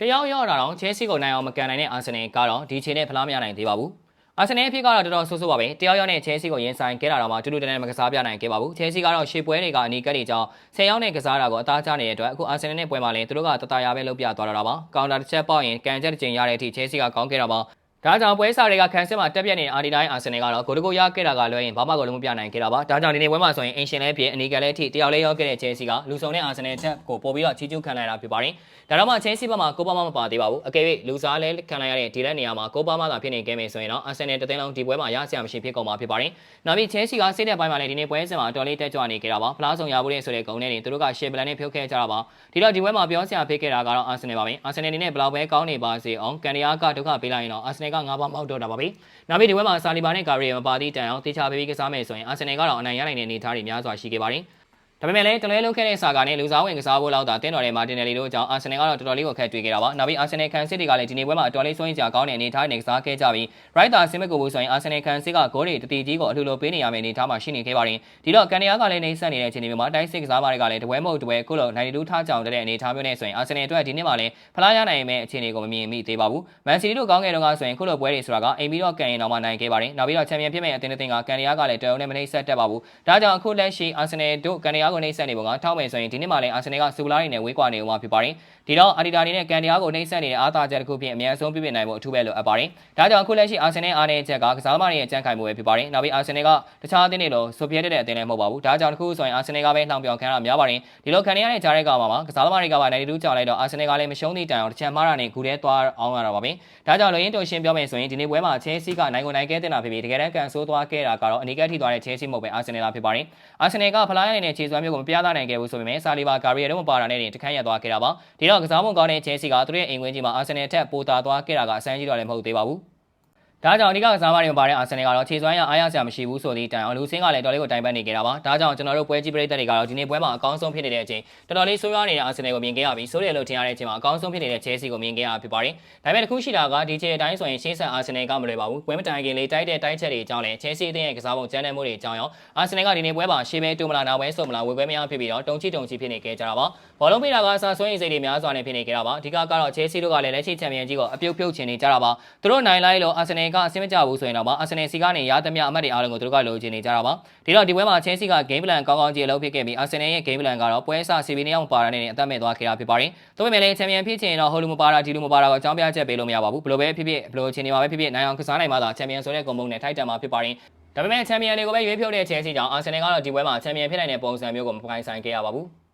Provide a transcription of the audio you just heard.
တယောက်ရောက်တာတော့ချဲစီကိုနိုင်အောင်မကန်နိုင်တဲ့အာဆင်နယ်ကတော့ဒီချိန်နဲ့ဖလားမရနိုင်သေးပါဘူးအာဆင်နယ်အဖြစ်ကတော့တော်တော်ဆိုးဆိုးပါပဲတယောက်ရောက်နဲ့ချဲစီကိုရင်ဆိုင်ခဲ့တာတော့မှတူတူတန်းတန်းမကစားပြနိုင်ခဲ့ပါဘူးချဲစီကတော့ရှေ့ပွဲတွေကအနီးကပ်တွေကြောင့်10ရောက်နဲ့ကစားတာကိုအသားကျနေတဲ့အတွက်အခုအာဆင်နယ်နဲ့ပွဲမှာလည်းသူတို့ကတတရာပဲလုပ်ပြသွားတာပါကောင်တာတစ်ချက်ပေါက်ရင်ကန်ချက်တစ်ချိန်ရတဲ့အထိချဲစီကကောင်းခဲ့တာပါ ဒါကြောင့်ပွဲစားတွေကခံစစ်မှာတက်ပြက်နေတဲ့အာဒီတိုင်းအာဆင်နယ်ကတော့ဂိုတကိုရခဲ့တာကလွှဲရင်ဘာမှကိုလုံးမပြနိုင်ခဲ့တာပါဒါကြောင့်ဒီနေ့ပွဲမှာဆိုရင်အင်ရှင်လည်းဖြစ်အနီကန်လည်းထိတယောက်လေးရောက်ခဲ့တဲ့ချဲစီကလူဆောင်တဲ့အာဆင်နယ်ချက်ကိုပို့ပြီးတော့ချီးကျူးခံလိုက်တာဖြစ်ပါတယ်ဒါတော့မှချဲစီဘက်မှာကိုပါမမပါသေးပါဘူးအကယ်၍လူစားလည်းခံလိုက်ရတဲ့ဒီလက်နေရာမှာကိုပါမသာဖြစ်နေခဲ့မယ်ဆိုရင်တော့အာဆင်နယ်တသိန်းလုံးဒီပွဲမှာရစရာမရှိဖြစ်ကုန်မှာဖြစ်ပါတယ်နောက်ပြီးချဲစီကစိတ်တဲ့ပိုင်းမှာလည်းဒီနေ့ပွဲစဉ်မှာအတော်လေးတက်ကြွနေခဲ့တာပါဖလားဆောင်ရဖို့တဲ့ဆိုတဲ့ဂုံနဲ့နေသူတို့ကရှေ့ပလန်နဲ့ဖြုတ်ခဲ့ကြတာပါဒီတော့ဒီပွဲမှာပြောစရာဖြစ်ခဲ့တာကတော့အာဆင်နယ်ပါပဲအာဆင်နယ်အနေနဲ့ဘလောက်ပဲကောင်းနေပါစေအောင်ကန်ဒီယာကဒုက္ခပေးလိုက်ရင်တော့အာဆင်နယ်က၅ပါးမောက်တော့တာပါပဲနောက်ပြီးဒီပွဲမှာဆာလီဘာနဲ့ဂါရီယယ်မပါသည့်တိုင်အောင်တေချာပေးပြီးကစားမယ်ဆိုရင်အာဆင်နယ်ကတော့အနိုင်ရနိုင်တဲ့အနေအထားတွေများစွာရှိခဲ့ပါတယ် ဒါပေမဲ့လည်းတလဲလုံးခဲ့တဲ့စာကနဲ့လူစားဝင်ကစားဖို့လောက်သာတင်းတော်တဲ့မာတင်နယ်လီတို့အကြောင်းအာဆင်နယ်ကတော့တော်တော်လေးကိုခက်တွေ့ခဲ့တာပါ။နောက်ပြီးအာဆင်နယ်ကန်စစ်တွေကလည်းဒီနေ့ပွဲမှာအတော်လေးစိုးရင်စရာကောင်းတဲ့အနေအထားနဲ့ကစားခဲ့ကြပြီးရိုက်တာဆင်မကိုဘူးဆိုရင်အာဆင်နယ်ကန်စစ်ကဂိုးတွေတတိကြီးကိုအလှလိုပေးနေရမယ့်အနေအထားမှာရှိနေခဲ့ပါတယ်။ဒီတော့ကန်နီယာကလည်းနေဆက်နေတဲ့အခြေအနေမျိုးမှာတိုင်းစစ်ကစားပါတွေကလည်းတပွဲမဟုတ်တပွဲခုလို92ထားကြအောင်တဲ့အနေအထားမျိုးနဲ့ဆိုရင်အာဆင်နယ်အတွက်ဒီနေ့မှာလည်းဖလားရနိုင်မယ့်အခြေအနေကိုမမြင်မိသေးပါဘူး။မန်စီတီတို့ကောင်းခဲ့တော့ကဆိုရင်ခုလိုပွဲတွေဆိုတာကအိမ်ပြီးတော့ကန်ရင်တော့မှနိုင်ခဲ့ပါတယ်။နောက်ပြီးတော့ချန်ပီယံဖြစ်မယ့်အသင်းအသင်းကကန်နီယာကလည်းတရုံနဲ့မနှိမ့်ဆက်တက်ပါဘူး။ဒါကြောင့်အခုလက်ရှိအာဆင်နယ်တို့ကန်နီယာကိုနှိမ့်ဆက်နေပုံကထောက်မယ်ဆိုရင်ဒီနေ့မှလည်းအာဆင်နယ်ကစူလာရီနဲ့ဝေးကွာနေဦးမှာဖြစ်ပါတယ်ဒီတော့အာဒီတာနေနဲ့ကန်ဒီယာကိုနှိမ့်ဆက်နေတဲ့အားသာချက်တစ်ခုဖြင့်အများဆုံးပြပြနိုင်ဖို့အထူးပဲလိုအပ်ပါတယ်ဒါကြောင့်အခုလက်ရှိအာဆင်နယ်အားနည်းချက်ကကစားသမားတွေရဲ့ကြံ့ခိုင်မှုပဲဖြစ်ပါတယ်နောက်ပြီးအာဆင်နယ်ကတခြားအသင်းတွေလိုဆိုဗီယက်တဲ့အသင်းလည်းမဟုတ်ပါဘူးဒါကြောင့်တစ်ခုဆိုရင်အာဆင်နယ်ကပဲလှောင်ပြောင်ခံရတာများပါတယ်ဒီလိုခံရတဲ့ကြားတဲ့ကောင်မှာကစားသမားတွေကပါ92ကြောင်လိုက်တော့အာဆင်နယ်ကလည်းမရှုံးသည့်တိုင်အောင်တစ်ချက်မှားတာနဲ့ဂူထဲသွားအောင်ရတာပါပဲဒါကြောင့်လိုရင်းတိုရှင်းပြောမယ်ဆိုရင်ဒီနေ့ပွဲမှာချဲစီကနိုင်ကိုနိုင်ခဲ့တဲ့တာဖြစ်ပြီးတကယ်တမ်းကန်ဆိုးသွားခဲ့တာကတော့အနီကက်ထိသွားတဲ့ချဲစီမဟုတ်ပဲအာဆင်နယ်လာဖြစ်ပါတယ်အာဆင်နယ်ကဖလားရနေတဲ့ခြေစွမ်းမျိုးကိုမပြသနိုင်ခဲ့ဘူးဆိုပေမဲ့ဆာလီဘာဂါရီယယ်တို့မပါတာနဲ့တခန့်ရသွားခဲ့တာပါဒီတော့ကစားမုံကောင်းတဲ့ချဲစီကသူတို့ရဲ့အိမ်ဝင်းကြီးမှာအာဆင်နယ်ထက်ပိုတာသွားခဲ့တာကအဆန်းကြီးတော့လည်းမဟုတ်သေးပါဘူး ဒါကြောင့်အဓိကကစားမတွေမှာပါတဲ့အာဆင်နယ်ကတော့ခြေစွမ်းရအားရစရာမရှိဘူးဆိုသည့်တိုင်အောင်လူစင်းကလည်းတော်လေးကိုတိုင်ပတ်နေကြတာပါဒါကြောင့်ကျွန်တော်တို့ပွဲကြီးပရိသတ်တွေကတော့ဒီနေ့ပွဲမှာအကောင်းဆုံးဖြစ်နေတဲ့အချိန်တော်တော်လေးဆိုးရွားနေတဲ့အာဆင်နယ်ကိုမြင်ခဲ့ရပြီးဆိုးတယ်လို့ထင်ရတဲ့အချိန်မှာအကောင်းဆုံးဖြစ်နေတဲ့ချဲစီကိုမြင်ခဲ့ရဖြစ်ပါတယ်ဒါပေမဲ့တစ်ခုရှိတာကဒီချိန်အတိုင်းဆိုရင်ရှေ့ဆက်အာဆင်နယ်ကမလွယ်ပါဘူးပွဲမတိုင်ခင်လေးတိုက်တဲ့တိုက်ချက်တွေအကြောင်းလည်းချဲစီအသင်းရဲ့ကစားပုံကျန်းတဲ့မှုတွေအကြောင်းရောအာဆင်နယ်ကဒီနေ့ပွဲမှာရှေ့ပဲတူမလာနောက်ပဲဆိုမလာဝေပွဲမရဖြစ်ပြီးတော့တုံချီတုံချီဖြစ်နေခဲ့ကြတာပါဘောလုံးပေးတာကအစားဆွဲရင်စိတ်တွေများစွာနဲ့ဖြစ်နေခဲ့တာပါအဓိကကတော့ချဲစီတို့ကလည်းလက်ရှိချန်ပီယံကြီးကိုအပြုတ်ပြုတ်ချင်နေကြတာပါသူတို့နိုင်လိုက်လို့အာဆင်နယ်ကအဆင်မကျဘူးဆိုရင်တော့အာဆင်နယ်စီကနေရသမျှအမှတ်တွေအားလုံးကိုသူတို့ကလိုချင်နေကြတာပါဒီတော့ဒီပွဲမှာချဲစီက game plan ကောင်းကောင်းကြီးအလုပ်ဖြစ်ခဲ့ပြီးအာဆင်နယ်ရဲ့ game plan ကတော့ပွဲအစစီဗီနေအောင်ပါတာနဲ့အသက်မဲ့သွားခဲ့တာဖြစ်ပါတယ်ဒါပေမဲ့လည်းချန်ပီယံဖြစ်ချင်တော့ဟိုလူမပါတာဒီလူမပါတာကိုအကြောင်းပြချက်ပေးလို့မရပါဘူးဘယ်လိုပဲဖြစ်ဖြစ်ဘယ်လိုအချိန်တွေမှာပဲဖြစ်ဖြစ်နိုင်အောင်ကစားနိုင်မှသာချန်ပီယံဆိုတဲ့ဂုဏ်ပုံနဲ့ထိုက်တန်မှာဖြစ်ပါတယ်ဒါပေမဲ့ချန်ပီယံတွေကိုပဲရွေးဖြုတ်တဲ့ချဲစီကြောင့်အာဆင်နယ်ကတော့ဒီပွဲမှာချန်ပီယံဖြစ်နိုင်တဲ့ပုံစံမျိုးကိုမပိုင်ဆိုင်ခဲ့ရပါဘူး